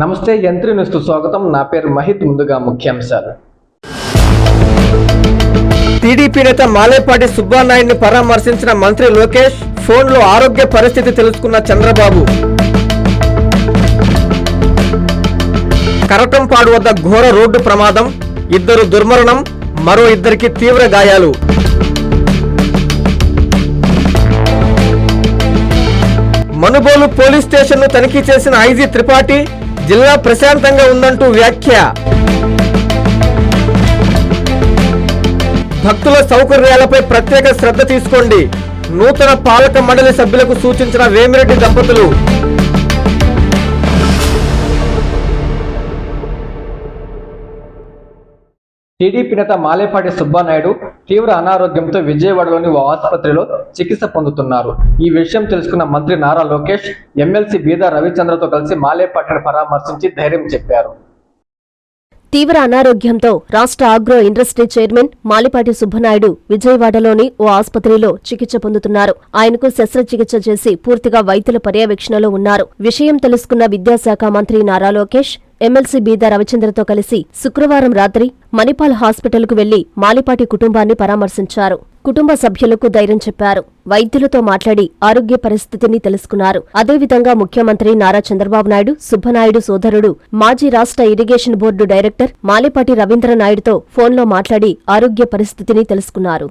నమస్తే యంత్రి న్యూస్కు స్వాగతం. నా పేరు మహిత్ ముందుగా ముఖ్యాంశాలు. టీడీపీ నేత మాలేపాటి సుబ్బానాయుడిని పరామర్శించిన మంత్రి లోకేష్ ఫోన్లో ఆరోగ్య పరిస్థితి తెలుసుకున్న చంద్రబాబు. కరటంపాడు వద్ద ఘోర రోడ్డు ప్రమాదం ఇద్దరు దుర్మరణం మరో ఇద్దరికి తీవ్ర గాయాలు. మనుబోలు పోలీస్ స్టేషన్ను తనిఖీ చేసిన ఐజీ త్రిపాఠి జిల్లా ప్రశాంతంగా ఉందంటూ వ్యాఖ్య. భక్తుల సౌకర్యాలపై ప్రత్యేక శ్రద్ధ తీసుకోండి. నూతన పాలక మండలి సభ్యులకు సూచించిన వేమిరెడ్డి దంపతులు. టీడీపీ నేత మాలేపాటి సుబ్బానాయుడు తీవ్ర అనారోగ్యంతో విజయవాడలోని ఓ ఆసుపత్రిలో చికిత్స పొందుతున్నారు. ఈ విషయం తెలుసుకున్న మంత్రి నారా లోకేష్ ఎమ్మెల్సీ బీదా రవిచంద్రతో కలిసి మాలేపాటిని పరామర్శించి ధైర్యం చెప్పారు. తీవ్ర అనారోగ్యంతో రాష్ట్ర agro industry chairman Malipati Subbanaidu విజయవాడలోని ఓ ఆసుపత్రిలో చికిత్స పొందుతున్నారు. ఆయనకు శస్త్రచికిత్స చేసి పూర్తిగా వైద్యుల పర్యవేక్షణలో ఉన్నారు. విషయం తెలుసుకున్న విద్యాశాఖ మంత్రి నారా లోకేష్ ఎమ్మెల్సీ బీదా రవిచంద్రతో కలిసి శుక్రవారం రాత్రి మణిపాల్ హాస్పిటల్కు వెళ్ళి మాలిపాటి కుటుంబాన్ని పరామర్శించారు. కుటుంబ సభ్యులకు ధైర్యం చెప్పారు. వైద్యులతో మాట్లాడి ఆరోగ్య పరిస్థితిని తెలుసుకున్నారు. అదేవిధంగా ముఖ్యమంత్రి నారా చంద్రబాబు నాయుడు సుబ్బనాయుడు సోదరుడు మాజీ రాష్ట్ర ఇరిగేషన్ బోర్డు డైరెక్టర్ మాలిపాటి రవీంద్రనాయుడుతో ఫోన్లో మాట్లాడి ఆరోగ్య పరిస్థితిని తెలుసుకున్నారు.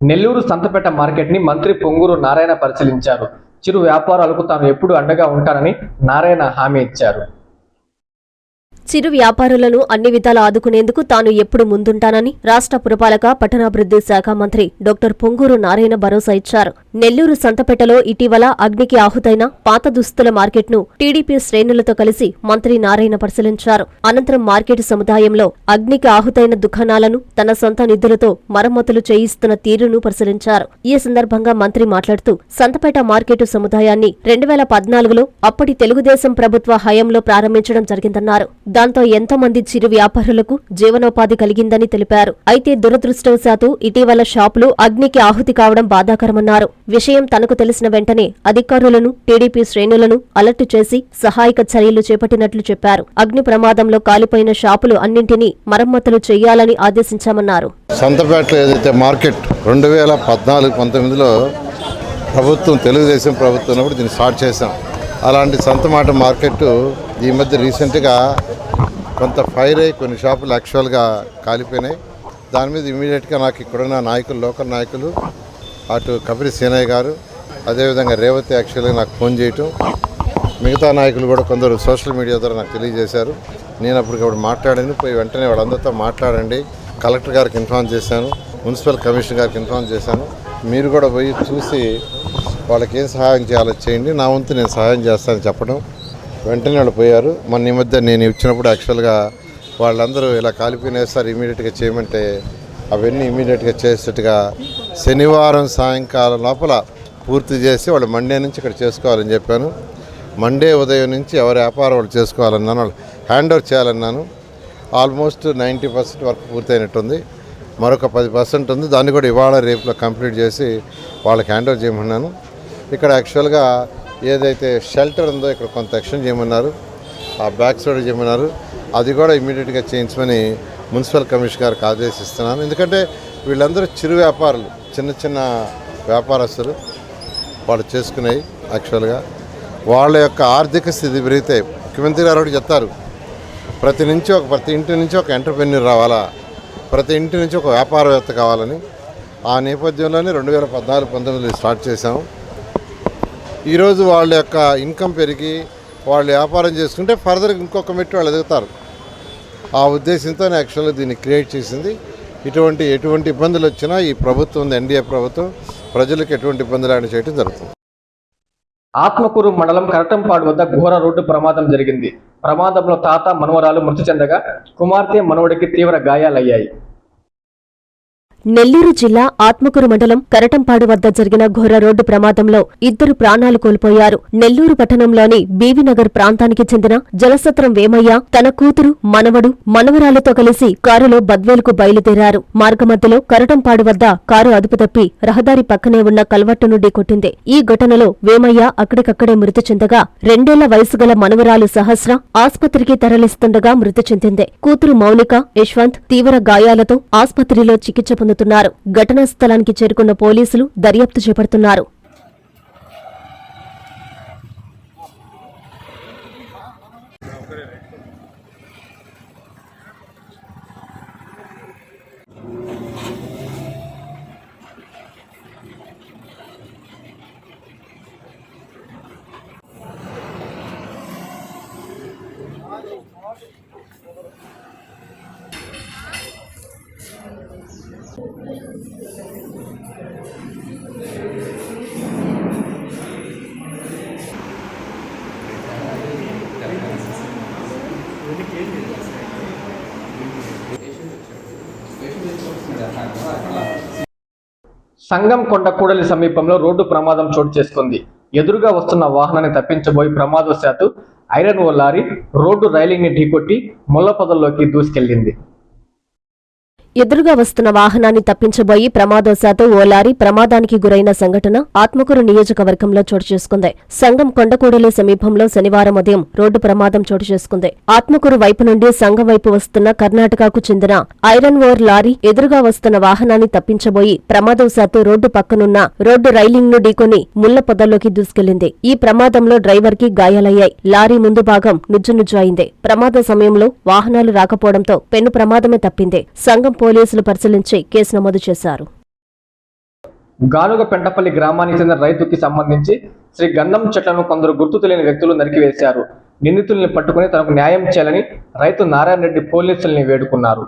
నెల్లూరు సంతపేట మార్కెట్ని మంత్రి పొంగూరు నారాయణ పరిశీలించారు. చిరు వ్యాపారాలకు తాను ఎప్పుడు అండగా ఉంటానని నారాయణ హామీ ఇచ్చారు. చిరు వ్యాపారులను అన్ని విధాల ఆదుకునేందుకు తాను ఎప్పుడు ముందుంటానని రాష్ట్ర పురపాలక పట్టణాభివృద్ధి శాఖ మంత్రి డాక్టర్ పొంగూరు నారాయణ భరోసా ఇచ్చారు. నెల్లూరు సంతపేటలో ఇటీవల అగ్నికి ఆహుతైన పాత దుస్తుల మార్కెట్ను టీడీపీ శ్రేణులతో కలిసి మంత్రి నారాయణ పరిశీలించారు. అనంతరం మార్కెట్ సముదాయంలో అగ్నికి ఆహుతైన దుకాణాలను తన సొంత నిధులతో మరమ్మతులు చేయిస్తున్న తీరును పరిశీలించారు. ఈ సందర్భంగా మంత్రి మాట్లాడుతూ సంతపేట మార్కెట్ సముదాయాన్ని రెండు వేల పద్నాలుగులో అప్పటి తెలుగుదేశం ప్రభుత్వ హయాంలో ప్రారంభించడం జరిగిందన్నారు. దాంతో ఎంతో మంది చిరు వ్యాపారులకు జీవనోపాధి కలిగిందని తెలిపారు. అయితే దురదృష్టవశాత్తు ఇటీవల షాపులు అగ్నికి ఆహుతి కావడం బాధాకరమన్నారు. విషయం తనకు తెలిసిన వెంటనే అధికారులను టీడీపీ శ్రేణులను అలర్ట్ చేసి సహాయక చర్యలు చేపట్టినట్లు చెప్పారు. అగ్ని ప్రమాదంలో కాలిపోయిన షాపులు అన్నింటినీ మరమ్మతులు చేయాలని ఆదేశించామన్నారు. సంతపేటలో ఏదైతే మార్కెట్ రెండు వేల పద్నాలుగు పంతొమ్మిదిలో ప్రభుత్వం తెలుగుదేశం ప్రభుత్వం ఉన్నప్పుడు దీన్ని స్టార్ట్ చేశాం. అలాంటి సంతమాట మార్కెట్ ఈ మధ్య రీసెంట్గా కొంత ఫైర్ అయ్యి కొన్ని షాపులు యాక్చువల్గా కాలిపోయినాయి. దాని మీద ఇమీడియట్గా నాకు ఇక్కడున్న నాయకులు లోకల్ నాయకులు అటు కపిరి సీనయ్య గారు అదేవిధంగా రేవతి యాక్చువల్గా నాకు ఫోన్ చేయటం. మిగతా నాయకులు కూడా కొందరు సోషల్ మీడియా ద్వారా నాకు తెలియజేశారు. నేను అప్పటికప్పుడు మాట్లాడాను. పోయి వెంటనే వాళ్ళందరితో మాట్లాడండి. కలెక్టర్ గారికి ఇన్ఫార్మ్ చేశాను. మున్సిపల్ కమిషనర్ గారికి ఇన్ఫార్మ్ చేశాను. మీరు కూడా పోయి చూసి వాళ్ళకి ఏం సహాయం చేయాలో చేయండి. నా వంతు నేను సహాయం చేస్తానని చెప్పడం వెంటనే వాళ్ళు పోయారు. మొన్న ఈ మధ్య నేను ఇచ్చినప్పుడు యాక్చువల్గా వాళ్ళందరూ ఇలా కాలిపోయిన సార్ ఇమీడియట్గా చేయమంటే అవన్నీ ఇమీడియట్గా చేసేట్టుగా శనివారం సాయంకాలం లోపల పూర్తి చేసి వాళ్ళు మండే నుంచి ఇక్కడ చేసుకోవాలని చెప్పాను. మండే ఉదయం నుంచి ఎవరి వ్యాపారం వాళ్ళు చేసుకోవాలన్నాను వాళ్ళు హ్యాండ్ ఓవర్ చేయాలన్నాను. ఆల్మోస్ట్ నైంటీ పర్సెంట్ వర్క్ పూర్తయినట్టుంది. మరొక పది పర్సెంట్ ఉంది. దాన్ని కూడా ఇవాళ రేపులో కంప్లీట్ చేసి వాళ్ళకి హ్యాండ్ ఓవర్ చేయమన్నాను. ఇక్కడ యాక్చువల్గా ఏదైతే షెల్టర్ ఉందో ఇక్కడ కొంత ఎక్స్టెండ్ చేయమన్నారు ఆ బ్యాక్ సైడ్ చేయమన్నారు. అది కూడా ఇమీడియట్గా చేయించమని మున్సిపల్ కమిషనర్ గారికి ఆదేశిస్తున్నాను. ఎందుకంటే వీళ్ళందరూ చిరు వ్యాపారులు చిన్న చిన్న వ్యాపారస్తులు వాళ్ళు చేసుకున్నాయి యాక్చువల్గా వాళ్ళ యొక్క ఆర్థిక స్థితి పెరిగితే ముఖ్యమంత్రి గారు ఒకటి చెప్తారు ప్రతి నుంచి ఒక ప్రతి ఇంటి నుంచి ఒక ఎంటర్ప్రెన్యూర్ రావాలా? ప్రతి ఇంటి నుంచి ఒక వ్యాపారవేత్త కావాలని. ఆ నేపథ్యంలోనే రెండు వేల పద్నాలుగు పంతొమ్మిదిలో స్టార్ట్ చేశాము. ఈరోజు వాళ్ళ యొక్క ఇన్కమ్ పెరిగి వాళ్ళు వ్యాపారం చేసుకుంటే ఫర్దర్ ఇంకొక మెట్టు వాళ్ళు ఎదుగుతారు. ఆ ఉద్దేశంతో యాక్చువల్గా దీన్ని క్రియేట్ చేసింది. ఇటువంటి ఎటువంటి ఇబ్బందులు వచ్చినా ఈ ప్రభుత్వం ఎన్డీఏ ప్రభుత్వం ప్రజలకు ఎటువంటి ఇబ్బందులు ఆయన చేయడం జరుగుతుంది. ఆత్మకూరు మండలం కరటంపాడు వద్ద ఘోర రోడ్డు ప్రమాదం జరిగింది. ప్రమాదంలో తాత మనవరాలు మృతి చెందగా కుమార్తె మనవడికి తీవ్ర గాయాలయ్యాయి. నెల్లూరు జిల్లా ఆత్మకూరు మండలం కరటంపాడు వద్ద జరిగిన ఘోర రోడ్డు ప్రమాదంలో ఇద్దరు ప్రాణాలు కోల్పోయారు. నెల్లూరు పట్టణంలోని బీవీనగర్ ప్రాంతానికి చెందిన జలసత్రం వేమయ్య తన కూతురు మనవడు మనవరాలతో కలిసి కారులో బద్వేలుకు బయలుదేరారు. మార్గమధ్యలో కరటంపాడు వద్ద కారు అదుపు తప్పి రహదారి పక్కనే ఉన్న కల్వట్టు నుండి కొట్టింది. ఈ ఘటనలో వేమయ్య అక్కడికక్కడే మృతి చెందగా రెండేళ్ళ వయసు గల మనవరాలు సహస్ర ఆస్పత్రికి తరలిస్తుండగా మృతి చెందింది. కూతురు మౌనిక యశ్వంత్ తీవ్ర గాయాలతో ఆస్పత్రిలో చికిత్స పొందుతున్నారు ఘటనా స్థలానికి చేరుకున్న పోలీసులు దర్యాప్తు చేపడుతున్నారు. సంగం కొండ కూడలి సమీపంలో రోడ్డు ప్రమాదం చోటు చేసుకుంది. ఎదురుగా వస్తున్న వాహనాన్ని తప్పించబోయి ప్రమాదవశాత్తు ఐరన్ ఓ లారీ రోడ్డు రైలింగ్ని ఢీకొట్టి ముళ్ళ పొదల్లోకి దూసుకెళ్ళింది ఎదురుగా వస్తున్న వాహనాన్ని తప్పించబోయి ప్రమాదవశాత్తు ఓ లారీ ప్రమాదానికి గురైన సంఘటన ఆత్మకూరు నియోజకవర్గంలో చోటు చేసుకుంది. సంఘం కొండకూడలి సమీపంలో శనివారం ఉదయం రోడ్డు ప్రమాదం చోటు చేసుకుంది. ఆత్మకూరు వైపు నుండి సంఘం వైపు వస్తున్న కర్ణాటకకు చెందిన ఐరన్ ఓర్ లారీ ఎదురుగా వస్తున్న వాహనాన్ని తప్పించబోయి ప్రమాదవశాత్తు రోడ్డు పక్కనున్న రోడ్డు రైలింగ్ను ఢీకొని ముళ్ళ పొదల్లోకి దూసుకెళ్ళింది. ఈ ప్రమాదంలో డ్రైవర్కి గాయాలయ్యాయి. లారీ ముందు భాగం నుజ్జునుజ్జు అయింది. ప్రమాద సమయంలో వాహనాలు రాకపోవడంతో పెను ప్రమాదమే తప్పింది. సంఘం పోలీసులు పరిశీలించి కేసు నమోదు చేశారు. గానుగ పెంటపల్లి గ్రామానికి చెందిన రైతుకి సంబంధించి శ్రీ గంధం చెట్లను కొందరు గుర్తు తెలియని వ్యక్తులు నరికివేశారు. నిందితుల్ని పట్టుకుని తనకు న్యాయం చేయాలని రైతు నారాయణ రెడ్డి పోలీసుల్ని వేడుకున్నారు.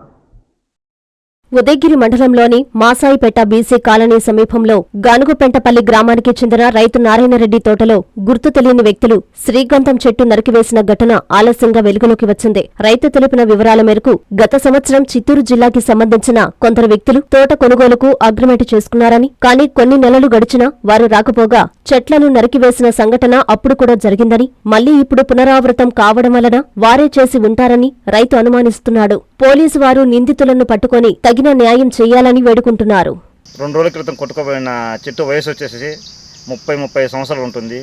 ఉదయగిరి మండలంలోని మాసాయిపేట బీసీ కాలనీ సమీపంలో గానుగుపెంటపల్లి గ్రామానికి చెందిన రైతు నారాయణరెడ్డి తోటలో గుర్తు తెలియని వ్యక్తులు శ్రీగంధం చెట్టు నరికివేసిన ఘటన ఆలస్యంగా వెలుగులోకి వచ్చింది. రైతు తెలిపిన వివరాల మేరకు గత సంవత్సరం చిత్తూరు జిల్లాకి సంబంధించిన కొందరు వ్యక్తులు తోట కొనుగోలుకు అగ్రిమెంట్ చేసుకున్నారని కానీ కొన్ని నెలలు గడిచినా వారు రాకపోగా చెట్లను నరికివేసిన సంఘటన అప్పుడు కూడా జరిగిందని మళ్ళీ ఇప్పుడు పునరావృతం కావడం వలన వారే చేసి ఉంటారని రైతు అనుమానిస్తున్నాడు. పోలీసు వారు నిందితులను పట్టుకొని తగిన న్యాయం చేయాలని వేడుకుంటున్నారు. రెండు రోజుల క్రితం కొట్టుకుపోయిన చెట్టు వయసు వచ్చేసి ముప్పై ముప్పై సంవత్సరాలు ఉంటుంది.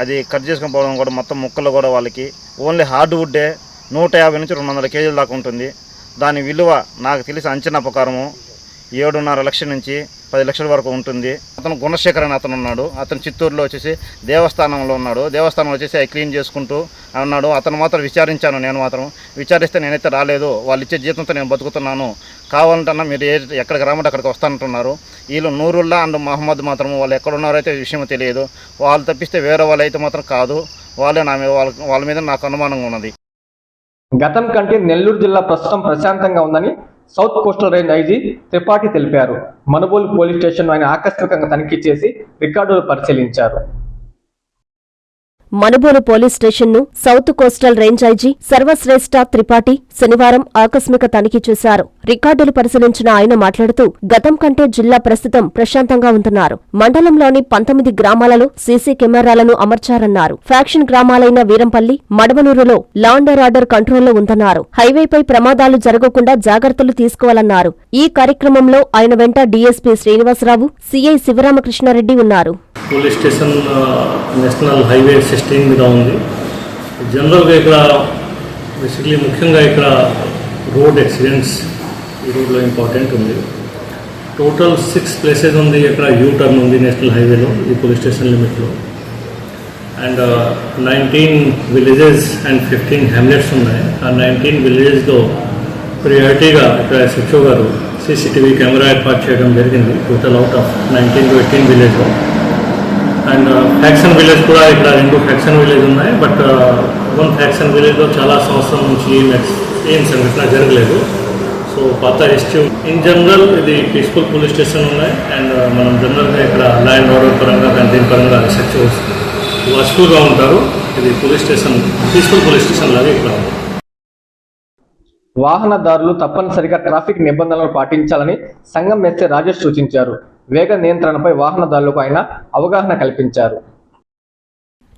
అది కట్ చేసుకుని పోవడం కూడా మొత్తం ముక్కలు కూడా వాళ్ళకి. ఓన్లీ హార్డ్ వుడ్డే నూట యాభై నుంచి రెండు వందల కేజీల దాకా ఉంటుంది. దాని విలువ నాకు తెలిసి అంచనా ప్రకారము ఏడున్నర లక్షల నుంచి పది లక్షల వరకు ఉంటుంది. అతను గుణశేఖర్ అని అతను ఉన్నాడు. అతను చిత్తూరులో వచ్చేసి దేవస్థానంలో ఉన్నాడు. దేవస్థానం వచ్చేసి అవి క్లీన్ చేసుకుంటూ ఉన్నాడు. అతను మాత్రం విచారించాను నేను మాత్రం. విచారిస్తే నేనైతే రాలేదు. వాళ్ళు ఇచ్చే జీతంతో నేను బతుకుతున్నాను. కావాలంటన్నా మీరు ఏ ఎక్కడికి రమ్మంటే అక్కడికి వస్తానంటున్నారు. వీళ్ళు నూరుల్లా అండ్ మహమ్మద్ మాత్రం వాళ్ళు ఎక్కడున్నారో అయితే విషయం తెలియదు. వాళ్ళు తప్పిస్తే వేరే వాళ్ళు అయితే మాత్రం కాదు. వాళ్ళే నా వాళ్ళ వాళ్ళ మీద నాకు అనుమానంగా ఉన్నది. గతం కంటే నెల్లూరు జిల్లా ప్రస్తుతం ప్రశాంతంగా ఉందని south coastal range IG Tripathi తెలిపారు. మనుబోలు పోలీస్ స్టేషన్ ఆయన ఆకస్మికంగా తనిఖీ చేసి రికార్డులు పరిశీలించారు. మనుబోలు పోలీస్ స్టేషన్ను south coastal range IG Sarvashreshth Tripathi శనివారం ఆకస్మిక తనిఖీ చేశారు. రికార్డులు పరిశీలించిన ఆయన మాట్లాడుతూ గతం కంటే జిల్లా ప్రస్తుతం ప్రశాంతంగా ఉందన్నారు మండలంలోని పంతొమ్మిది గ్రామాలలో సీసీ కెమెరాలను అమర్చారన్నారు. ఫ్యాక్షన్ గ్రామాలైన వీరంపల్లి మడవనూరులో లాండర్ ఆర్డర్ కంట్రోల్లో ఉందన్నారు. హైవేపై ప్రమాదాలు జరగకుండా జాగ్రత్తలు తీసుకోవాలన్నారు. ఈ కార్యక్రమంలో ఆయన వెంట డీఎస్పీ శ్రీనివాసరావు సీఐ శివరామకృష్ణారెడ్డి ఉన్నారు. Police station national highway sixteen మీద ఉంది. జనరల్గా ఇక్కడ బేసిక్లీ ముఖ్యంగా ఇక్కడ రోడ్ యాక్సిడెంట్స్ ఈ రోడ్లో ఇంపార్టెంట్ ఉంది. టోటల్ సిక్స్ ప్లేసెస్ ఉంది ఇక్కడ యూ టర్న్ ఉంది నేషనల్ హైవేలో ఈ police station లిమిట్లో and nineteen villages and fifteen hamlets ఉన్నాయి. ఆ నైన్టీన్ విలేజెస్లో ప్రియారిటీగా ఇక్కడ ఎస్హెచ్ఓ గారు సీసీటీవీ కెమెరా ఏర్పాటు చేయడం జరిగింది. Total out of nineteen to eighteen విలేజ్లో అండ్ uh, ఫ్యాక్షన్ విలేజ్ కూడా ఇక్కడ రెండు ఫ్యాక్షన్ విలేజ్ ఉన్నాయి. బట్ వన్ ఫ్యాక్షన్ విలేజ్లో చాలా సంవత్సరం నుంచి ఏం ఏం సంఘటన జరగలేదు. సో పాత ఎస్టీ ఇన్ జనరల్ ఇది పీస్ఫుల్ పోలీస్ స్టేషన్ ఉన్నాయి. అండ్ uh, మనం జనరల్గా ఇక్కడ ల్యాండ్ ఆర్డర్ పరంగా కానీ దీని పరంగా రీసెర్చ్ వాచ్ఫుల్గా ఉంటారు. ఇది police station peaceful police station లాగా ఇక్కడ ఉంది. వాహనదారులు తప్పనిసరిగా ట్రాఫిక్ నిబంధనలు పాటించాలని సంఘం ఎస్సీ రాజేష్ సూచించారు. వేగ నియంత్రణపై వాహనదారులకు ఆయన అవగాహన కల్పించారు.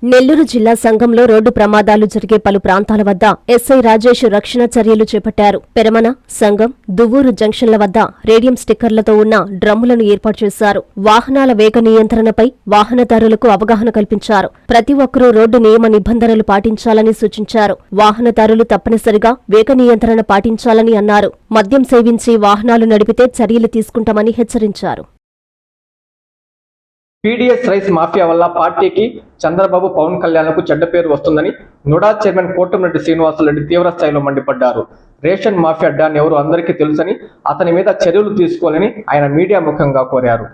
నెల్లూరు జిల్లా సంఘంలో రోడ్డు ప్రమాదాలు జరిగే పలు ప్రాంతాల వద్ద ఎస్ఐ రాజేష్ రక్షణ చర్యలు చేపట్టారు. పెరమన సంఘం దువ్వూరు జంక్షన్ల వద్ద రేడియం స్టిక్కర్లతో ఉన్న డ్రమ్ములను ఏర్పాటు చేశారు. వాహనాల వేగ నియంత్రణపై వాహనదారులకు అవగాహన కల్పించారు. ప్రతి ఒక్కరూ రోడ్డు నియమ నిబంధనలు పాటించాలని సూచించారు. వాహనదారులు తప్పనిసరిగా వేగ నియంత్రణ పాటించాలని అన్నారు. మద్యం సేవించి వాహనాలు నడిపితే చర్యలు తీసుకుంటామని హెచ్చరించారు. పీడీఎస్ రైస్ మాఫియా వల్ల పార్టీకి చంద్రబాబు పవన్ కళ్యాణ్కు చెడ్డ పేరు వస్తుందని నుడా చైర్మన్ కోటమిరెడ్డి శ్రీనివాసరెడ్డి తీవ్ర స్థాయిలో మండిపడ్డారు. రేషన్ మాఫియా డాన్ ఎవరు అందరికీ తెలుసని అతని మీద చర్యలు తీసుకోవాలని ఆయన మీడియా ముఖంగా కోరారు.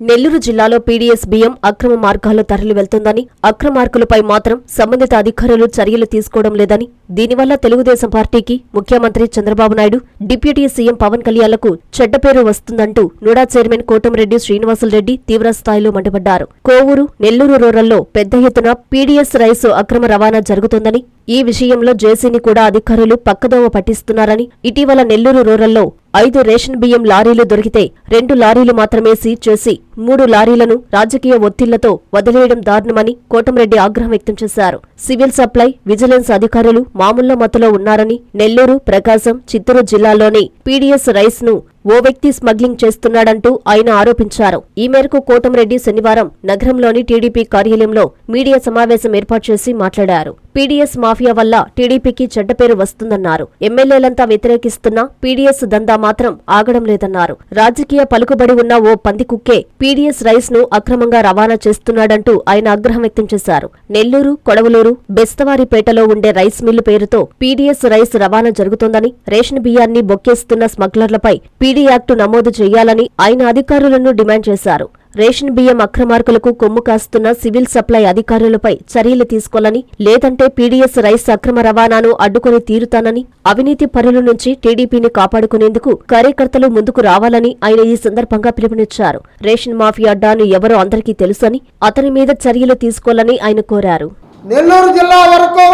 నెల్లూరు జిల్లాలో పీడీఎస్ బియ్యం అక్రమ మార్గాల్లో తరలి వెళ్తుందని అక్రమార్కులపై మాత్రం సంబంధిత అధికారులు చర్యలు తీసుకోవడం లేదని దీనివల్ల తెలుగుదేశం పార్టీకి ముఖ్యమంత్రి చంద్రబాబు నాయుడు డిప్యూటీ సీఎం పవన్ కళ్యాణ్లకు చెడ్డ పేరు వస్తుందంటూ నుడా చైర్మన్ కోటంరెడ్డి శ్రీనివాసులరెడ్డి తీవ్రస్థాయిలో మండిపడ్డారు. కోవూరు నెల్లూరు రూరల్లో పెద్ద ఎత్తున పీడీఎస్ రైసు అక్రమ రవాణా జరుగుతోందని ఈ విషయంలో జేసీని కూడా అధికారులు పక్కదోవ పట్టిస్తున్నారని ఇటీవల నెల్లూరు రూరల్లో ఐదు రేషన్ బియ్యం లారీలు దొరికితే రెండు లారీలు మాత్రమే సీజ్ చేసి మూడు లారీలను రాజకీయ ఒత్తిళ్ళతో వదిలేయడం దారుణమని కోటంరెడ్డి ఆగ్రహం వ్యక్తం చేశారు. సివిల్ సప్లై విజిలెన్స్ అధికారులు మామూళ్ళ మత్తులో ఉన్నారని నెల్లూరు ప్రకాశం చిత్తూరు జిల్లాలోని పీడీఎస్ రైస్ను ఓ వ్యక్తి స్మగ్లింగ్ చేస్తున్నాడంటూ ఆయన ఆరోపించారు. ఈ మేరకు కోటంరెడ్డి శనివారం నగరంలోని టీడీపీ కార్యాలయంలో మీడియా సమావేశం ఏర్పాటు చేసి మాట్లాడారు. పీడీఎస్ మాఫియా వల్ల టీడీపీకి చెడ్డ పేరు వస్తుందన్నారు. ఎమ్మెల్యేలంతా వ్యతిరేకిస్తున్నా పీడీఎస్ దందా మాత్రం ఆగడం లేదన్నారు. రాజకీయ పలుకుబడి ఉన్న ఓ పందికుక్కే పీడీఎస్ రైస్ను అక్రమంగా రవాణా చేస్తున్నాడంటూ ఆయన ఆగ్రహం వ్యక్తం చేశారు. నెల్లూరు కొడవలూరు బెస్తవారిపేటలో ఉండే రైస్ మిల్లు పేరుతో పీడీఎస్ రైస్ రవాణా జరుగుతోందని రేషన్ బియ్యాన్ని బొక్కేస్తున్న స్మగ్లర్లపై పీడీ యాక్టు నమోదు చేయాలని ఆయన అధికారులను డిమాండ్ చేశారు. రేషన్ బియ్యం అక్రమార్కులకు కొమ్ము కాస్తున్న సివిల్ సప్లై అధికారులపై చర్యలు తీసుకోవాలని లేదంటే పీడీఎస్ రైస్ అక్రమ రవాణాను అడ్డుకొని తీరుతానని అవినీతి పరుల నుంచి టీడీపీని కాపాడుకునేందుకు కార్యకర్తలు ముందుకు రావాలని ఆయన ఈ సందర్భంగా పిలుపునిచ్చారు. రేషన్ మాఫియా అడ్డాను ఎవరో అందరికీ తెలుసని అతని మీద చర్యలు తీసుకోవాలని ఆయన కోరారు. నెల్లూరు జిల్లా వరకు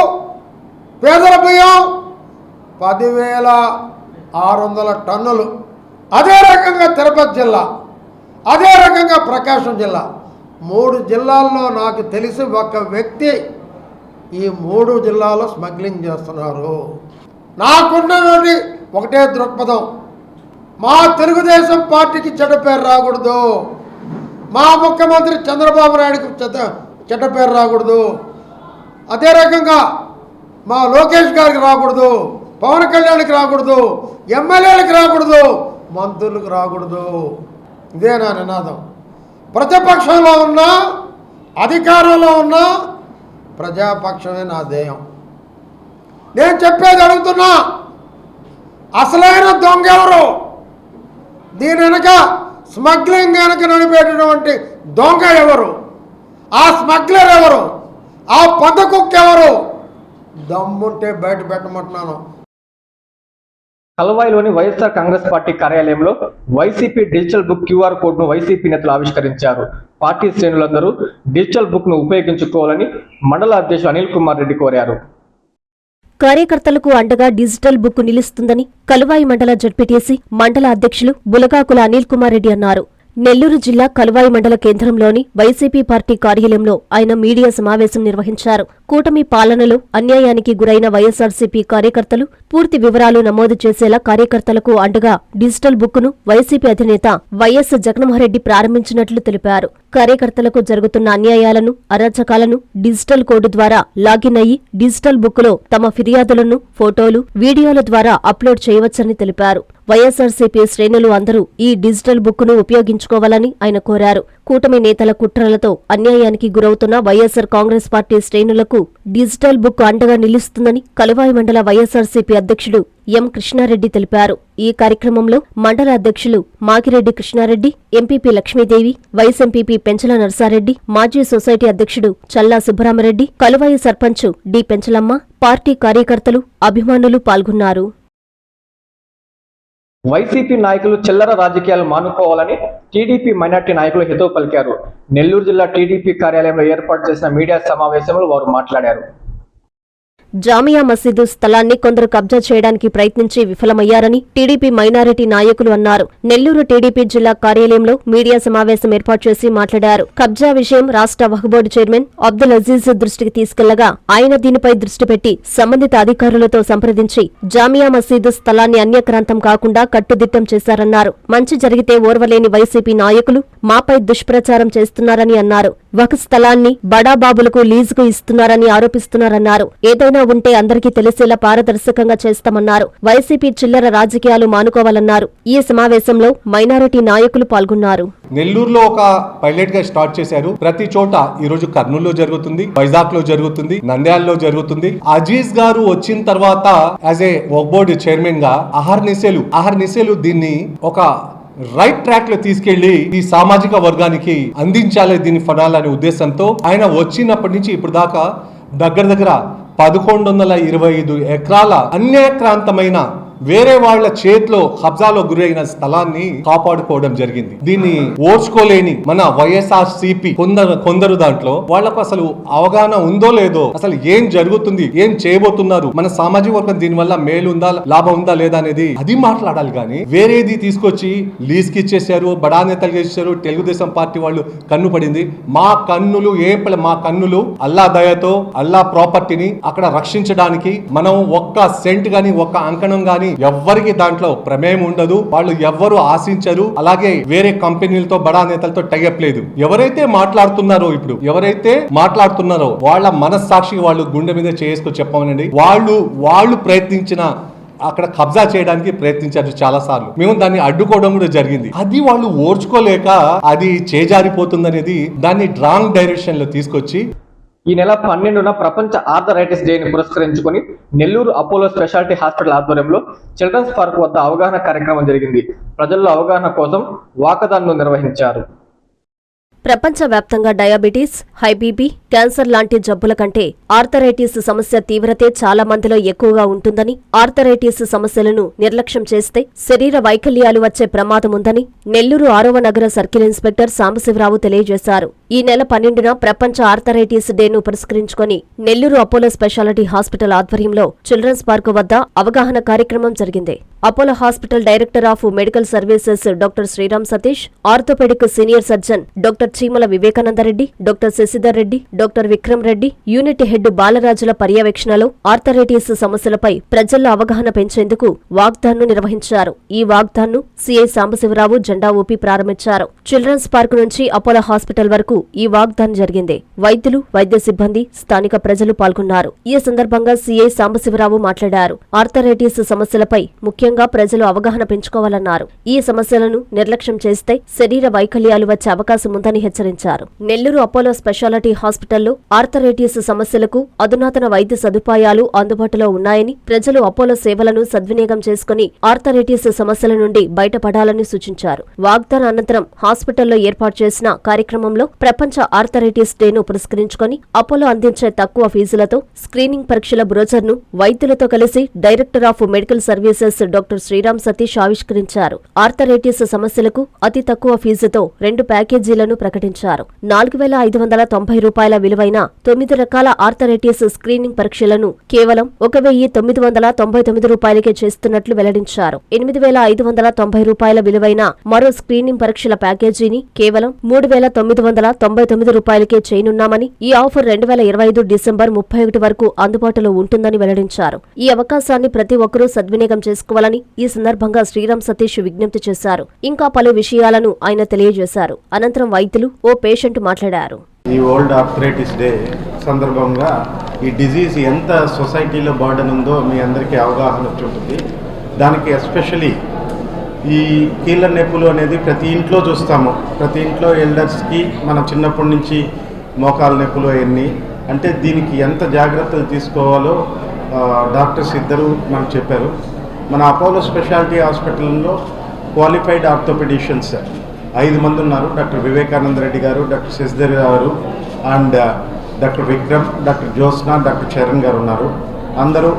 పేదల బియ్యం పదివేల ఆరు వందల టన్నులు. అదే రకంగా తిరుపతి జిల్లా అదే రకంగా ప్రకాశం జిల్లా. మూడు జిల్లాల్లో నాకు తెలిసి ఒక వ్యక్తి ఈ మూడు జిల్లాలో స్మగ్లింగ్ చేస్తున్నారు. నాకున్నటువంటి ఒకటే దృక్పథం మా తెలుగుదేశం పార్టీకి చెడ్డ పేరు రాకూడదు. మా ముఖ్యమంత్రి చంద్రబాబు నాయుడుకి చెడ్డ చెడ్డ పేరు రాకూడదు. అదే రకంగా మా లోకేష్ గారికి రాకూడదు. పవన్ కళ్యాణ్కి రాకూడదు. ఎమ్మెల్యేలకు రాకూడదు. మంత్రులకు రాకూడదు. ఇదే నా నినాదం. ప్రతిపక్షంలో ఉన్నా అధికారంలో ఉన్నా ప్రజాపక్షమే నా ధ్యేయం. నేను చెప్పేది అడుగుతున్నా. అసలైన దొంగ ఎవరు? దీని వెనక స్మగ్లింగ్ వెనక నడిపేటటువంటి దొంగ ఎవరు? ఆ స్మగ్లర్ ఎవరు? ఆ పొద్దకుక్క ఎవరు? దమ్ముంటే బయట పెట్టమంటున్నాను. కలవాయిలోని వైఎస్ఆర్ కాంగ్రెస్ పార్టీ కార్యాలయంలో వైసీపీ డిజిటల్ బుక్ క్యూఆర్ కోడ్ను వైసీపీ నేతలు ఆవిష్కరించారు. పార్టీ శ్రేణులందరూ డిజిటల్ బుక్ను ఉపయోగించుకోవాలని మండల అధ్యక్షుడు అనిల్ కుమార్ రెడ్డి కోరారు. కార్యకర్తలకు అండగా డిజిటల్ బుక్ నిలుస్తుందని కలువాయి మండల జడ్పీటీసీ మండల అధ్యక్షులు బులగాకుల అనిల్ కుమార్ రెడ్డి అన్నారు. నెల్లూరు జిల్లా కలువాయి మండల కేంద్రంలోని వైసీపీ పార్టీ కార్యాలయంలో ఆయన మీడియా సమావేశం నిర్వహించారు. కూటమి పాలనలో అన్యాయానికి గురైన వైఎస్ఆర్సీపీ కార్యకర్తలు పూర్తి వివరాలు నమోదు చేసేలా కార్యకర్తలకు అండగా డిజిటల్ బుక్ను వైసీపీ అధినేత వైఎస్ జగన్మోహన్రెడ్డి ప్రారంభించినట్లు తెలిపారు. కార్యకర్తలకు జరుగుతున్న అన్యాయాలను అరాచకాలను డిజిటల్ కోడ్ ద్వారా లాగిన్ అయ్యి డిజిటల్ బుక్లో తమ ఫిర్యాదులను ఫోటోలు వీడియోల ద్వారా అప్లోడ్ చేయవచ్చని తెలిపారు. వైఎస్ఆర్సీపీ శ్రేణులు అందరూ ఈ డిజిటల్ బుక్ను ఉపయోగించుకోవాలని ఆయన కోరారు. కూటమి నేతల కుట్రలతో అన్యాయానికి గురవుతున్న వైఎస్ఆర్ కాంగ్రెస్ పార్టీ శ్రేణులకు డిజిటల్ బుక్ అండగా నిలుస్తుందని కలువాయి మండల వైఎస్ఆర్సీపీ అధ్యక్షుడు ఎం కృష్ణారెడ్డి తెలిపారు. ఈ కార్యక్రమంలో మండల అధ్యక్షులు Makireddy Krishnareddy MPP Lakshmidevi vice MPP Penchala Narsareddy మాజీ సొసైటీ అధ్యక్షుడు చల్లా సుబ్బరామరెడ్డి కలువాయి సర్పంచ్ డి పెంచలమ్మ పార్టీ కార్యకర్తలు అభిమానులు పాల్గొన్నారు. వైసీపీ నాయకులు చిల్లర రాజకీయాలు మానుకోవాలని టీడీపీ మైనార్టీ నాయకులు హితవు పలికారు. నెల్లూరు జిల్లా టీడీపీ కార్యాలయంలో ఏర్పాటు చేసిన మీడియా సమావేశంలో వారు మాట్లాడారు. జామియా మసీదు స్థలాన్ని కొందరు కబ్జా చేయడానికి ప్రయత్నించి విఫలమయ్యారని టీడీపీ మైనారిటీ నాయకులు అన్నారు. నెల్లూరు టీడీపీ జిల్లా కార్యాలయంలో మీడియా సమావేశం ఏర్పాటు చేసి మాట్లాడారు. కబ్జా విషయం రాష్ట్ర వక్ఫ్ చైర్మన్ అబ్దుల్ అజీజ్ దృష్టికి తీసుకెళ్ళగా ఆయన దీనిపై దృష్టి పెట్టి సంబంధిత అధికారులతో సంప్రదించి జామియా మసీదు స్థలాన్ని అన్యక్రాంతం కాకుండా కట్టుదిట్టం చేశారన్నారు. మంచి జరిగితే ఓర్వలేని వైసీపీ నాయకులు మాపై దుష్ప్రచారం చేస్తున్నారని అన్నారు. వక్ స్థలాన్ని బడాబాబులకు లీజుకు ఇస్తున్నారని ఆరోపిస్తున్నారన్నారు. ఏదైనా ఉంటే అందరికీ తెలిసేలా పారదర్శకంగా చేస్తామన్నారు. వైసీపీ చిల్లర రాజకీయాలు మానుకోవాలన్నారు. ఈ సమావేశంలో మైనారిటీ నాయకులు పాల్గొన్నారు. నెల్లూరులో ఒక పైలట్గా స్టార్ట్ చేశారు. ప్రతి చోట ఈ రోజు కర్నూలులో జరుగుతుంది వైజాగ్లో జరుగుతుంది నంద్యాలలో జరుగుతుంది. అజీజ్ గారు వచ్చిన తర్వాత యాజ్ ఏ వర్క్ బోర్డు చైర్మన్గా అహర్నిశలు అహర్నిశలు దీన్ని ఒక రైట్ ట్రాక్లో తీసుకెళ్ళి ఈ సామాజిక వర్గానికి అందించాలి దీని ఫలాలనే ఉద్దేశంతో ఆయన వచ్చినప్పటి నుంచి ఇప్పుడు దాకా దగ్గర దగ్గర పదకొండు వందల ఇరవై ఐదు ఎకరాల అన్యాక్రాంతమైన వేరే వాళ్ళ చేతిలో హబ్జాలో గురైన స్థలాన్ని కాపాడుకోవడం జరిగింది. దీన్ని ఓర్చుకోలేని మన వైఎస్ఆర్ సిపి కొందరు కొందరు దాంట్లో వాళ్ళకు అసలు అవగాహన ఉందో లేదో అసలు ఏం జరుగుతుంది ఏం చేయబోతున్నారు మన సామాజిక వర్గం దీని వల్ల మేలు ఉందా లాభం ఉందా లేదా అనేది అది మాట్లాడాలి కానీ వేరేది తీసుకొచ్చి లీజ్కి ఇచ్చేసారు బడా నేతలు ఇచ్చారు తెలుగుదేశం పార్టీ వాళ్ళు కన్ను పడింది. మా కన్నులు ఏం మా కన్నులు అల్లా దయతో అల్లా ప్రాపర్టీని అక్కడ రక్షించడానికి మనం ఒక్క సెంట్ గాని ఒక్క అంకణం గాని ఎవ్వరికి దాంట్లో ప్రమేయం ఉండదు. వాళ్ళు ఎవ్వరు ఆశించరు. అలాగే వేరే కంపెనీలతో బడా నేతలతో టైఅప్ లేదు. ఎవరైతే మాట్లాడుతున్నారో ఇప్పుడు ఎవరైతే మాట్లాడుతున్నారో వాళ్ళ మనస్సాక్షికి వాళ్ళు గుండె మీద చేసుకొని చెప్పమనండి. వాళ్ళు వాళ్ళు ప్రయత్నించిన అక్కడ కబ్జా చేయడానికి ప్రయత్నించారు చాలా సార్లు మేము దాన్ని అడ్డుకోవడం కూడా జరిగింది. అది వాళ్ళు ఓర్చుకోలేక అది చేజారిపోతుందనేది దాన్ని రాంగ్ డైరెక్షన్లో తీసుకొచ్చి ఈ నెల పన్నెండున ప్రపంచ ఆర్థరైటిస్ డేని పురస్కరించుకొని నెల్లూరు అపోలో స్పెషాలిటీ హాస్పిటల్ ఆధ్వర్యంలో చిల్డ్రన్స్ పార్క్ వద్ద అవగాహన కార్యక్రమం జరిగింది. ప్రజల్లో అవగాహన కోసం వాకదాన్ను నిర్వహించారు. ప్రపంచవ్యాప్తంగా డయాబెటీస్ హైబీపీ క్యాన్సర్ లాంటి జబ్బుల కంటే ఆర్థరైటిస్ సమస్య తీవ్రతే చాలా మందిలో ఎక్కువగా ఉంటుందని ఆర్థరైటిస్ సమస్యలను నిర్లక్ష్యం చేస్తే శరీర వైకల్యాలు వచ్చే ప్రమాదం ఉందని నెల్లూరు ఆరవ నగర సర్కిల్ ఇన్స్పెక్టర్ సాంబశివరావు తెలియజేశారు. ఈ నెల పన్నెండున ప్రపంచ ఆర్థరైటిస్ డేను పురస్కరించుకుని నెల్లూరు అపోలో స్పెషాలిటీ హాస్పిటల్ ఆధ్వర్యంలో చిల్డ్రన్స్ పార్క్ వద్ద అవగాహన కార్యక్రమం జరిగింది. Apollo hospital director of medical services doctor Sriram Satish orthopaedic senior surgeon doctor Cheemala Vivekanandareddy doctor Sasidhar Reddy doctor Vikram Reddy unit head బాలరాజుల పర్యవేక్షణలో ఆర్థరైటిస్ సమస్యలపై ప్రజల్లో అవగాహన పెంచేందుకు వాగ్దాన్ను నిర్వహించారు. ఈ వాగ్దాన్ను సీఐ సాంబశివరావు జెండా ఊపి ప్రారంభించారు. చిల్డ్రన్స్ పార్క్ నుంచి అపోలో హాస్పిటల్ వరకు ఈ వాగ్దాన్ జరిగింది. వైద్యులు వైద్య సిబ్బంది స్థానిక ప్రజలు పాల్గొన్నారు. ఈ సందర్భంగా సీఐ సాంబశివరావు మాట్లాడారు. ఆర్థరైటిస్ సమస్యలపై ముఖ్యంగా ప్రజలు అవగాహన పెంచుకోవాలన్నారు. ఈ సమస్యలను నిర్లక్ష్యం చేస్తే శరీర వైకల్యాలు వచ్చే అవకాశం ఉందని హెచ్చరించారు. నెల్లూరు అపోలో స్పెషాలిటీ హాస్పిటల్ హాస్పిటల్లో ఆర్థరైటిస్ సమస్యలకు అధునాతన వైద్య సదుపాయాలు అందుబాటులో ఉన్నాయని ప్రజలు అపోలో సేవలను సద్వినియోగం చేసుకుని ఆర్థరైటిస్ సమస్యల నుండి బయటపడాలని సూచించారు. వాగ్దాన అనంతరం హాస్పిటల్లో ఏర్పాటు చేసిన కార్యక్రమంలో ప్రపంచ ఆర్థరైటిస్ డేను పురస్కరించుకొని అపోలో అందించే తక్కువ ఫీజులతో స్క్రీనింగ్ పరీక్షల బ్రోచర్ను వైద్యులతో కలిసి director of medical services doctor Sriram Satish ఆవిష్కరించారు. ఆర్థరైటిస్ సమస్యలకు అతి తక్కువ ఫీజుతో రెండు ప్యాకేజీలను ప్రకటించారు. నాలుగు వేల ఐదు వందల తొంభై రూపాయల విలువైన తొమ్మిది రకాల ఆర్థరైటిస్ స్క్రీనింగ్ పరీక్షలను కేవలం ఒక వెయ్యి తొమ్మిది వందల తొంభై తొమ్మిది రూపాయలకే చేస్తున్నట్లు వెల్లడించారు. ఎనిమిది వేల ఐదు వందల తొంభై రూపాయల విలువైన మరో స్క్రీనింగ్ పరీక్షల ప్యాకేజీని కేవలం మూడు వేల తొమ్మిది వందల తొంభై తొమ్మిది రూపాయలకే చేయనున్నామని ఈ ఆఫర్ రెండు వేల ఇరవై ఐదు డిసెంబర్ ముప్పై ఒకటి వరకు అందుబాటులో ఉంటుందని వెల్లడించారు. ఈ అవకాశాన్ని ప్రతి ఒక్కరూ సద్వినియోగం చేసుకోవాలని ఈ సందర్భంగా శ్రీరామ్ సతీష్ విజ్ఞప్తి చేశారు. ఇంకా పలు విషయాలను ఆయన తెలియజేశారు. అనంతరం వైద్యులు ఓ పేషెంట్ మాట్లాడారు. ఈ వరల్డ్ ఆర్థరైటిస్ డే సందర్భంగా ఈ డిజీజ్ ఎంత సొసైటీలో బర్డన్ ఉందో మీ అందరికీ అవగాహన వచ్చి ఉంటుంది. దానికి ఎస్పెషలీ ఈ కీళ్ళ నొప్పులు అనేది ప్రతి ఇంట్లో చూస్తాము. ప్రతి ఇంట్లో ఎల్డర్స్కి మనం చిన్నప్పటి నుంచి మోకాల నొప్పులు అవన్నీ. అంటే దీనికి ఎంత జాగ్రత్తలు తీసుకోవాలో డాక్టర్స్ ఇద్దరు మనకు చెప్పారు. మన అపోలో స్పెషాలిటీ హాస్పిటల్లో క్వాలిఫైడ్ ఆర్థోపెడిషియన్స్ ఐదు మంది ఉన్నారు. డాక్టర్ వివేకానంద రెడ్డి గారు డాక్టర్ శశిధర్ గారు and doctor Vikram doctor Jyotsna doctor Charan గారు ఉన్నారు. అందరూ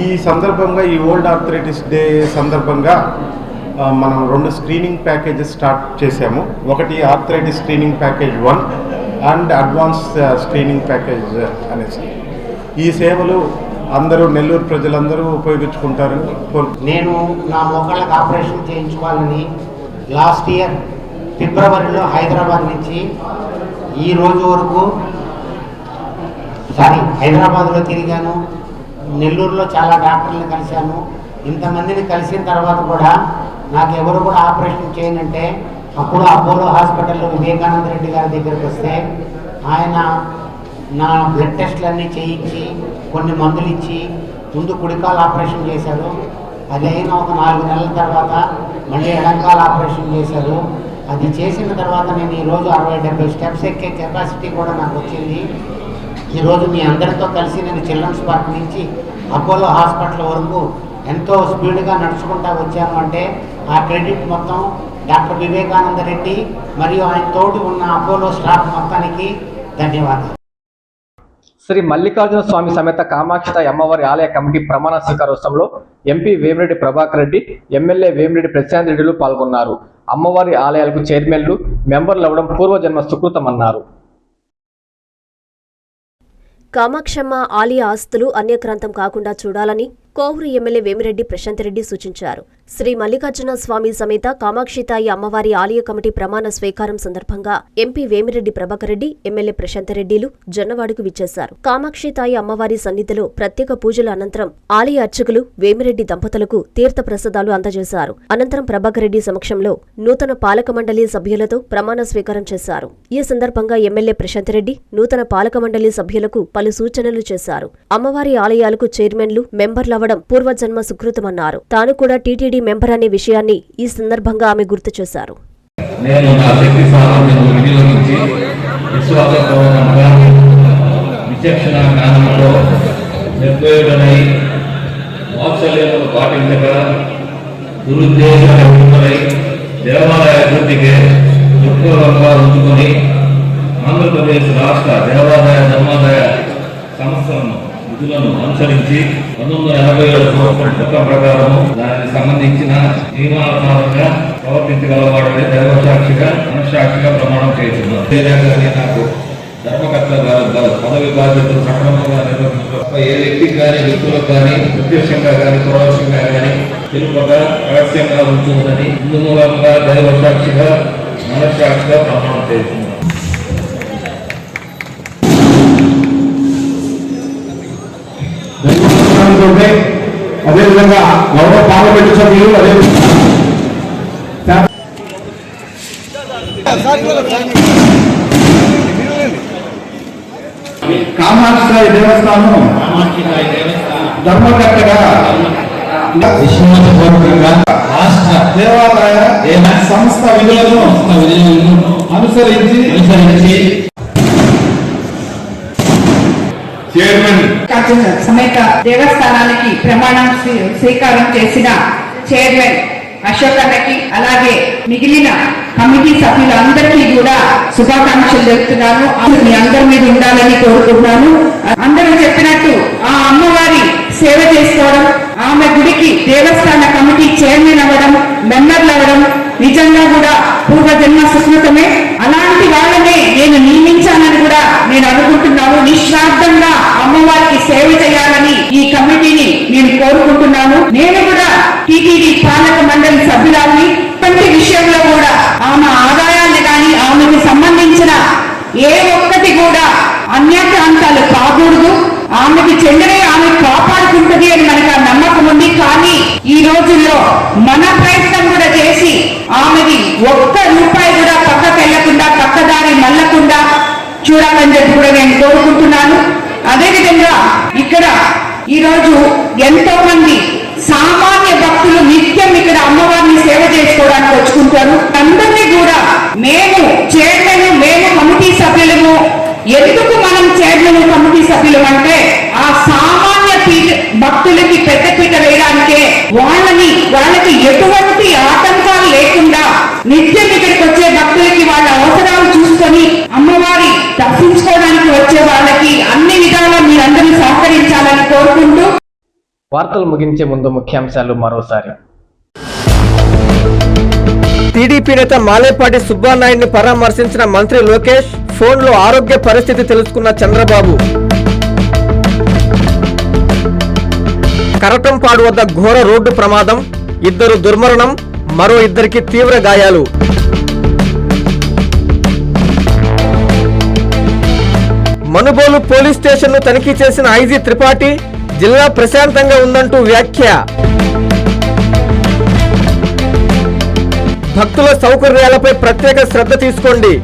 ఈ సందర్భంగా ఈ ఓల్డ్ ఆర్థరైటిస్ డే సందర్భంగా మనం రెండు స్క్రీనింగ్ ప్యాకేజెస్ స్టార్ట్ చేసాము ఒకటి arthritis screening package one and advance screening package అనేసి. ఈ సేవలు అందరూ నెల్లూరు ప్రజలందరూ ఉపయోగించుకుంటారని నేను నా మొక్కలకు ఆపరేషన్ చేయించుకోవాలని లాస్ట్ ఇయర్ ఫిబ్రవరిలో హైదరాబాద్ నుంచి ఈ రోజు వరకు సారీ హైదరాబాద్లో తిరిగాను. నెల్లూరులో చాలా డాక్టర్లను కలిశాను. ఇంతమందిని కలిసిన తర్వాత కూడా నాకు ఎవరు కూడా ఆపరేషన్ చేయనంటే అప్పుడు అపోలో హాస్పిటల్లో వివేకానంద రెడ్డి గారి దగ్గరికి వస్తే ఆయన నా బ్లడ్ టెస్ట్లన్నీ చేయించి కొన్ని మందులు ఇచ్చి ముందు కుడికాలు ఆపరేషన్ చేశారు అది అయిన ఒక నాలుగు నెలల తర్వాత మళ్ళీ ఎడంకాల ఆపరేషన్ చేశారు. అది చేసిన తర్వాత నేను ఈరోజు అరవై డెబ్బై స్టెప్స్ ఎక్కే కెపాసిటీ కూడా నాకు వచ్చింది. ఈరోజు మీ అందరితో కలిసి నేను చిల్డ్రన్స్ పార్క్ నుంచి అపోలో హాస్పిటల్ వరకు ఎంతో స్పీడ్గా నడుచుకుంటా వచ్చాను. అంటే ఆ క్రెడిట్ మొత్తం డాక్టర్ వివేకానంద రెడ్డి మరియు ఆయన తోటి ఉన్న అపోలో స్టాఫ్ మొత్తానికి ధన్యవాదాలు. శ్రీ మల్లికార్జున స్వామి సమేత కామాక్షిత అమ్మవారి ఆలయ కమిటీ ప్రమాణ స్వీకారోత్సవంలో ఎంపీ వేమిరెడ్డి ప్రభాకర్ రెడ్డి ఎమ్మెల్యే వేమిరెడ్డి ప్రశాంత్ రెడ్డిలు పాల్గొన్నారు. అమ్మవారి ఆలయాలకు చైర్మన్లు మెంబర్లు అవ్వడం పూర్వజన్మ సుకృతమన్నారు. కామాక్షమ్మ ఆలయ ఆస్తులు అన్యక్రాంతం కాకుండా చూడాలని కోవూరు ఎమ్మెల్యే వేమిరెడ్డి ప్రశాంత్ రెడ్డి సూచించారు. శ్రీ మల్లికార్జున స్వామి సమేత కామాక్షితాయి అమ్మవారి ఆలయ కమిటీ ప్రమాణ స్వీకారం సందర్భంగా ఎంపీ వేమిరెడ్డి ప్రభాకర్ రెడ్డి ఎమ్మెల్యే ప్రశాంత్ రెడ్డిలు జొన్నవాడుకు విచ్చేశారు. కామాక్షితాయి అమ్మవారి సన్నిధిలో ప్రత్యేక పూజల అనంతరం ఆలయ అర్చకులు వేమిరెడ్డి దంపతులకు తీర్థ ప్రసాదాలు అందజేశారు. అనంతరం ప్రభాకర్ రెడ్డి సమక్షంలో నూతన పాలక మండలి సభ్యులతో ప్రమాణ స్వీకారం చేశారు. ఈ సందర్భంగా ఎమ్మెల్యే ప్రశాంత్ రెడ్డి నూతన పాలక మండలి సభ్యులకు పలు సూచనలు చేశారు. అమ్మవారి ఆలయాలకు చైర్మన్లు మెంబర్లవ్వడం పూర్వజన్మ సుకృతమన్నారు. తాను కూడా టీటీడీ మెంబర్ అనే విషయాన్ని ఈ సందర్భంగా ఆమె గుర్తు చేశారు. నేను నా శక్తి సామర్థ్యం వినియోగించి విచక్షణ జ్ఞానంతో వాత్సల్యమును దేవాలయ అభివృద్ధికి దృక్పథంగా ఉంచుకొని ఆంధ్రప్రదేశ్ రాష్ట్ర దేవాదాయ ధర్మాదాయ సంస్థలను విధులను అనుసరించి పంతొమ్మిది వందల ఎనభై ఏడు సంవత్సరం చట్టం ప్రకారము దానికి సంబంధించిన నియమానుసారంగా ప్రవర్తించగలవాడని దైవసాక్షిగా మనసాక్షిగా ప్రమాణం చేస్తున్నాను అంతేగాని నాకు ధర్మకర్త పదవి బాధ్యతలు సక్రమంగా నిర్వహించడం ఏ వ్యక్తికి కానీ వ్యక్తులకు కానీ ప్రత్యక్షంగా కానీ పరోక్షంగా కానీ తెలుపగా రహస్యంగా ఉంటుందని ఇందు మూలంగా దైవసాక్షిగా మనసాక్షిగా ప్రమాణం చేస్తున్నాను అదేవిధంగా గౌరవ పార్లమెంటు సభ్యులు అదే కామాక్షి దేవస్థానం ధర్మకర్తగా విశ్వాసపూర్వకంగా రాష్ట్ర దేవాలయ సంస్థ విధులను అనుసరించి అనుసరించి చైర్మన్ సమేత దేవస్థానానికి ప్రమాణం స్వీకారం చేసిన చైర్మన్ అశోక్ అన్నకి అలాగే మిగిలిన కమిటీ సభ్యులందరికీ కూడా శుభాకాంక్షలు తెలుపుతున్నాను. మీ అందరి మీద ఉండాలని కోరుకుంటున్నాను. అందరూ చెప్పినట్టు ఆ అమ్మవారి సేవ చేసుకోవడం ఆమె గుడికి దేవస్థాన కమిటీ చైర్మన్ అవ్వడం మెంబర్లు అవ్వడం నిజంగా కూడా పూర్వజన్మ సుస్మృతమే. అలాంటి వాళ్ళనే నేను నియమించానని కూడా నేను అనుకుంటున్నాను. నిస్వార్థంగా అమ్మవారికి సేవ చేయాలని ఈ కమిటీని నేను కోరుకుంటున్నాను. నేను కూడా టీటీడీ పాలక మండలి సభ్యురాలని. ప్రతి విషయంలో కూడా ఆమె ఆదాయాన్ని కానీ ఆమెకు సంబంధించిన ఏ ఒక్కటి కూడా అన్యాయ అన్యాక్రాంతాలు కాకూడదు. ఆమెకి చెందినవి ఆమె కాపాడుకుంటుంది అని మనకు ఆ నమ్మకం ఉంది. కానీ ఈ రోజుల్లో మన ప్రయత్నం కూడా చేసి ఆమెది ఒక్క రూపాయి కూడా పక్కకు వెళ్ళకుండా పక్కదారి మళ్ళకుండా చూడాలని చెప్పి కూడా నేను కోరుకుంటున్నాను. అదేవిధంగా ఇక్కడ ఈరోజు ఎంతో మంది సామాన్య భక్తులు నిత్యం ఇక్కడ అమ్మవారిని సేవ చేసుకోవడానికి వచ్చుకుంటారు. అందరినీ కూడా మేము చైర్మన్ మేము కమిటీ సభ్యులము ఎందుకు మనం చైర్మన్ కమిటీ సభ్యులు అంటే ఆ సామాన్య భక్తులకి పెద్దపీట వేయడానికే వాళ్ళని వాళ్ళకి ఎటువంటి ఆటంకాలు లేకుండా నిత్యం ఇక్కడికి వచ్చే భక్తులకి వాళ్ళ అవసరాలు చూసుకొని అమ్మవారి దర్శించుకోవడానికి వచ్చే వాళ్ళకి అన్ని విధాలా మీరందరూ సహకరించాలని కోరుకుంటూ వార్తలు ముగించే ముందు ముఖ్యాంశాలు మరోసారి. టీడీపీ నేత మాలేపాటి సుబ్బానాయుడిని పరామర్శించిన మంత్రి లోకేష్ ఫోన్లో ఆరోగ్య పరిస్థితి తెలుసుకున్న చంద్రబాబు. కరటంపాడు వద్ద ఘోర రోడ్డు ప్రమాదం ఇద్దరు దుర్మరణం మరో ఇద్దరికి తీవ్ర గాయాలు. మనుబోలు పోలీస్ స్టేషన్ను తనిఖీ చేసిన ఐజీ త్రిపాఠి జిల్లా ప్రశాంతంగా ఉందంటూ వ్యాఖ్య. భక్తుల సౌకర్యాలపై ప్రత్యేక శ్రద్ధ తీసుకోండి.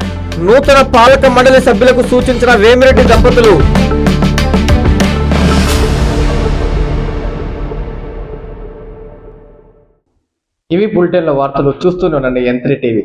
నూతన పాలక మండలి సభ్యులకు సూచించిన వేమిరెడ్డి దంపతులు. ఇవి బులెటిన్ల వార్తలు చూస్తూనే ఉండండి ఎంత్రీ టీవీ